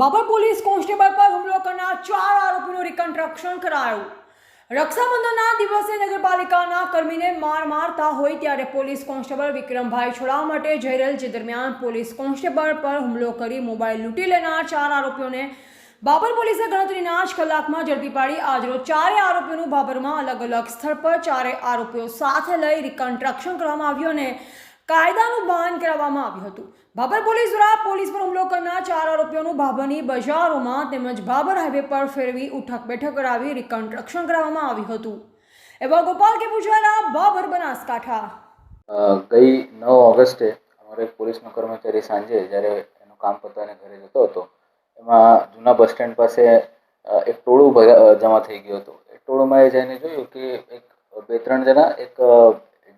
Babur police constable પર હુમલો કરનાર ચાર આરોપીનું રિકન્સ્ટ્રક્શન કરાયું. રક્ષાબંધનના દિવસે નગરપાલિકાના કર્મીને માર મારતા હોય ત્યારે પોલીસ કોન્સ્ટેબલ વિક્રમભાઈ છોડાવવા માટે જઈ રહેલ જે દરમિયાન પોલીસ કોન્સ્ટેબલ પર હુમલો કરી મોબાઈલ લૂંટી લેનાર ચાર આરોપીઓને બાબર પોલીસે ગણતરીના જ કલાકમાં ઝડપી પાડી. આજરોજ ચારે આરોપીઓનું બાબરમાં અલગ અલગ સ્થળ પર ચારે આરોપીઓ સાથે લઈ રિકન્સ્ટ્રક્શન કરવામાં આવ્યું અને કાયદાનું ભાન કરાવવામાં આવ્યું હતું. બાબર પોલીસ દ્વારા પોલીસ પર હુમલો કરનાર ચાર આરોપીઓનું ભાભરની બજારોમાં તેમજ બાબર હાઈવે પર ફેરવી ઉઠક બેઠક કરાવી રિકન્સ્ટ્રક્શન કરાવવામાં આવ્યું હતું. એવા ગોપાલ કે પૂછવાના બાબર બનાસકાંઠા. ગઈ નવ ઓગસ્ટે અમારો એક પોલીસનો કર્મચારી સાંજે જ્યારે એનું કામ પતાને ઘરે જતો હતો, એમાં જૂના બસ સ્ટેન્ડ પાસે એક ટોળું જમા થઈ ગયું હતું. એ ટોળુંમાં એ જઈને જોયું કે એક, બે, ત્રણ જણા એક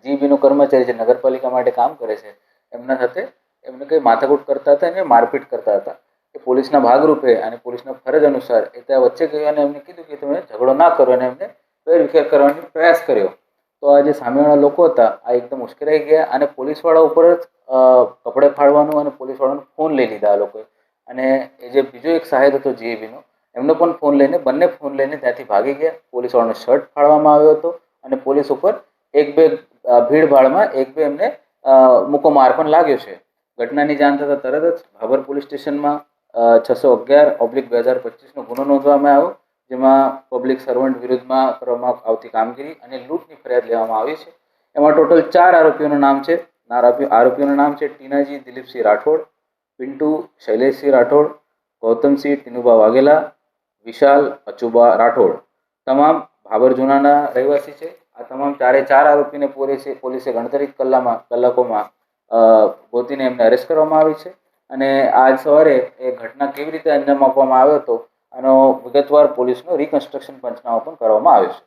જીબીનો કર્મચારી જે નગરપાલિકા માટે કામ કરે છે, એમના સાથે એમને કંઈ માથાકૂટ કરતા હતા અને મારપીટ કરતા હતા. એ પોલીસના ભાગરૂપે અને પોલીસના ફરજ અનુસાર એ ત્યાં વચ્ચે ગયો અને એમને કીધું કે તમે ઝઘડો ના કરો અને એમને વેરવિખેર કરવાનો પ્રયાસ કર્યો. તો આ જે સામેવાળા લોકો હતા, આ એકદમ ઉશ્કેરાઈ ગયા અને પોલીસવાળા ઉપર જ કપડે ફાડવાનું અને પોલીસવાળાનો ફોન લઈ લીધા આ લોકોએ. અને એ જે બીજો એક સાહેબ હતો જીએબીનો, એમનો પણ ફોન લઈને, બંને ફોન લઈને ત્યાંથી ભાગી ગયા. પોલીસવાળાનો શર્ટ ફાડવામાં આવ્યો હતો અને પોલીસ ઉપર એક બે ભીડભાડમાં એક બે એમને મૂકો માર પણ લાગ્યો છે. ઘટનાની જાણ થતાં તરત જ ભાભર પોલીસ સ્ટેશનમાં છસો અગિયાર ઓબ્લિક બે હજાર પચીસનો ગુનો નોંધવામાં આવ્યો, જેમાં પબ્લિક સર્વન્ટ વિરુદ્ધમાં કરવામાં આવતી કામગીરી અને લૂંટની ફરિયાદ લેવામાં આવી છે. એમાં ટોટલ ચાર આરોપીઓનું નામ છે. આરોપીઓનું નામ છે ટીનાજી દિલીપસિંહ રાઠોડ, પિન્ટુ શૈલેષસિંહ રાઠોડ, ગૌતમસિંહ ટીનુબા વાઘેલા, વિશાલ અચુબા રાઠોડ. તમામ ભાભર જૂનાના રહેવાસી છે. આ તમામ ચારે ચાર આરોપીને પોલીસે પોલીસે ગણતરી કલાકમાં કલાકોમાં ગોતીને એમને અરેસ્ટ કરવામાં આવી છે. અને આજ સવારે એ ઘટના કેવી રીતે અંજામ આપવામાં આવ્યો હતો, આનો વિગતવાર પોલીસનો રિકન્સ્ટ્રક્શન પંચનામો પણ કરવામાં આવ્યો છે.